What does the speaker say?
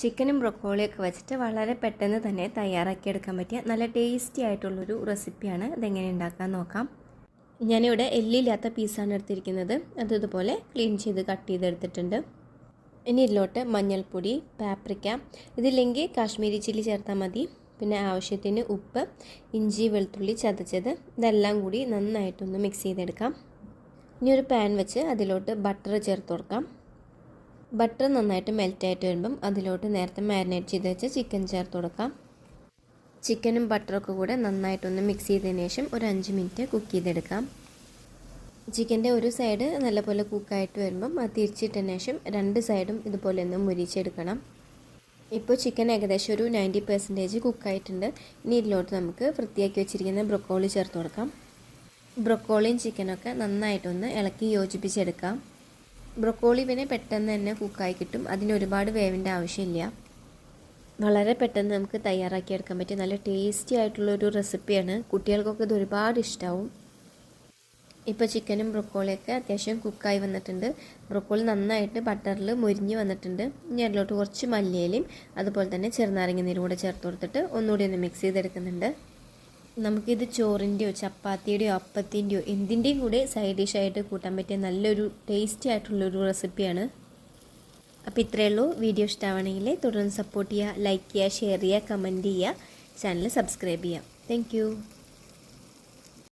ചിക്കനും ബ്രൊക്കോളിയൊക്കെ വെച്ചിട്ട് വളരെ പെട്ടെന്ന് തന്നെ തയ്യാറാക്കിയെടുക്കാൻ പറ്റിയ നല്ല ടേസ്റ്റി ആയിട്ടുള്ളൊരു റെസിപ്പിയാണ് ഇതെങ്ങനെ ഉണ്ടാക്കാൻ നോക്കാം. ഞാനിവിടെ എല്ലില്ലാത്ത പീസാണ് എടുത്തിരിക്കുന്നത്. അത് ഇതുപോലെ ക്ലീൻ ചെയ്ത് കട്ട് ചെയ്തെടുത്തിട്ടുണ്ട്. ഇനി ഇതിലോട്ട് മഞ്ഞൾപ്പൊടി പാപ്രിക്ക ഇതില്ലെങ്കിൽ കാശ്മീരി ചില്ലി ചേർത്താൽ മതി. പിന്നെ ആവശ്യത്തിന് ഉപ്പ് ഇഞ്ചി വെളുത്തുള്ളി ചതച്ചത്. ഇതെല്ലാം കൂടി നന്നായിട്ടൊന്ന് മിക്സ് ചെയ്തെടുക്കാം. ഇനി ഒരു പാൻ വെച്ച് അതിലോട്ട് ബട്ടർ ചേർത്ത് കൊടുക്കാം. ബട്ടർ നന്നായിട്ട് മെൽറ്റായിട്ട് വരുമ്പം അതിലോട്ട് നേരത്തെ മാരിനേറ്റ് ചെയ്ത് വെച്ച ചിക്കൻ ചേർത്ത് കൊടുക്കാം. ചിക്കനും ബട്ടറൊക്കെ കൂടെ നന്നായിട്ടൊന്ന് മിക്സ് ചെയ്തതിന് ശേഷം ഒരു അഞ്ച് മിനിറ്റ് കുക്ക് ചെയ്തെടുക്കാം. ചിക്കന്റെ ഒരു സൈഡ് നല്ലപോലെ കുക്കായിട്ട് വരുമ്പം അത് തിരിച്ചിട്ടതിന് ശേഷം രണ്ട് സൈഡും ഇതുപോലെ ഒന്ന് മുരിച്ചെടുക്കണം. ഇപ്പോൾ ചിക്കൻ ഏകദേശം ഒരു നയന്റി പെർസെന്റേജ് കുക്കായിട്ടുണ്ട് ഇനി ഇതിലോട്ട് നമുക്ക് വൃത്തിയാക്കി വെച്ചിരിക്കുന്ന ബ്രൊക്കോളി ചേർത്ത് കൊടുക്കാം. ബ്രൊക്കോളിയും ചിക്കനൊക്കെ നന്നായിട്ടൊന്ന് ഇളക്കി യോജിപ്പിച്ചെടുക്കാം. ബ്രൊക്കോളി പിന്നെ പെട്ടെന്ന് തന്നെ കുക്കായി കിട്ടും. അതിന് ഒരുപാട് വേവിന്റെ ആവശ്യമില്ല. വളരെ പെട്ടെന്ന് നമുക്ക് തയ്യാറാക്കിയെടുക്കാൻ പറ്റും നല്ല ടേസ്റ്റി ആയിട്ടുള്ളൊരു റെസിപ്പിയാണ്. കുട്ടികൾക്കൊക്കെ ഇത് ഒരുപാട് ഇഷ്ടമാവും ഇപ്പോൾ ചിക്കനും ബ്രൊക്കോളിയൊക്കെ അത്യാവശ്യം കുക്കായി വന്നിട്ടുണ്ട്. ബ്രൊക്കോളി നന്നായിട്ട് ബട്ടറിൽ മുരിഞ്ഞ് വന്നിട്ടുണ്ട്. ഇനി അതിലോട്ട് കുറച്ച് മല്ലിയിലയും അതുപോലെ തന്നെ ചെറുനാരങ്ങ നീരും കൂടെ ചേർത്ത് കൊടുത്തിട്ട് ഒന്നുകൂടി ഒന്ന് മിക്സ് ചെയ്തെടുക്കുന്നുണ്ട്. നമുക്കിത് ചോറിന്റെയോ ചപ്പാത്തിയുടെയോ അപ്പത്തിന്റെയോ എന്തിന്റെയും കൂടെ സൈഡ് ഡിഷായിട്ട് കൂട്ടാൻ പറ്റിയ നല്ലൊരു ടേസ്റ്റി ആയിട്ടുള്ളൊരു റെസിപ്പിയാണ് അപ്പോൾ ഇത്രയേ ഉള്ളൂ. വീഡിയോ ഇഷ്ടമാണെങ്കിൽ തുടർന്ന് സപ്പോർട്ട് ചെയ്യുക ലൈക്ക് ചെയ്യുക ഷെയർ ചെയ്യുക കമന്റ് ചെയ്യുക ചാനൽ സബ്സ്ക്രൈബ് ചെയ്യുക. താങ്ക്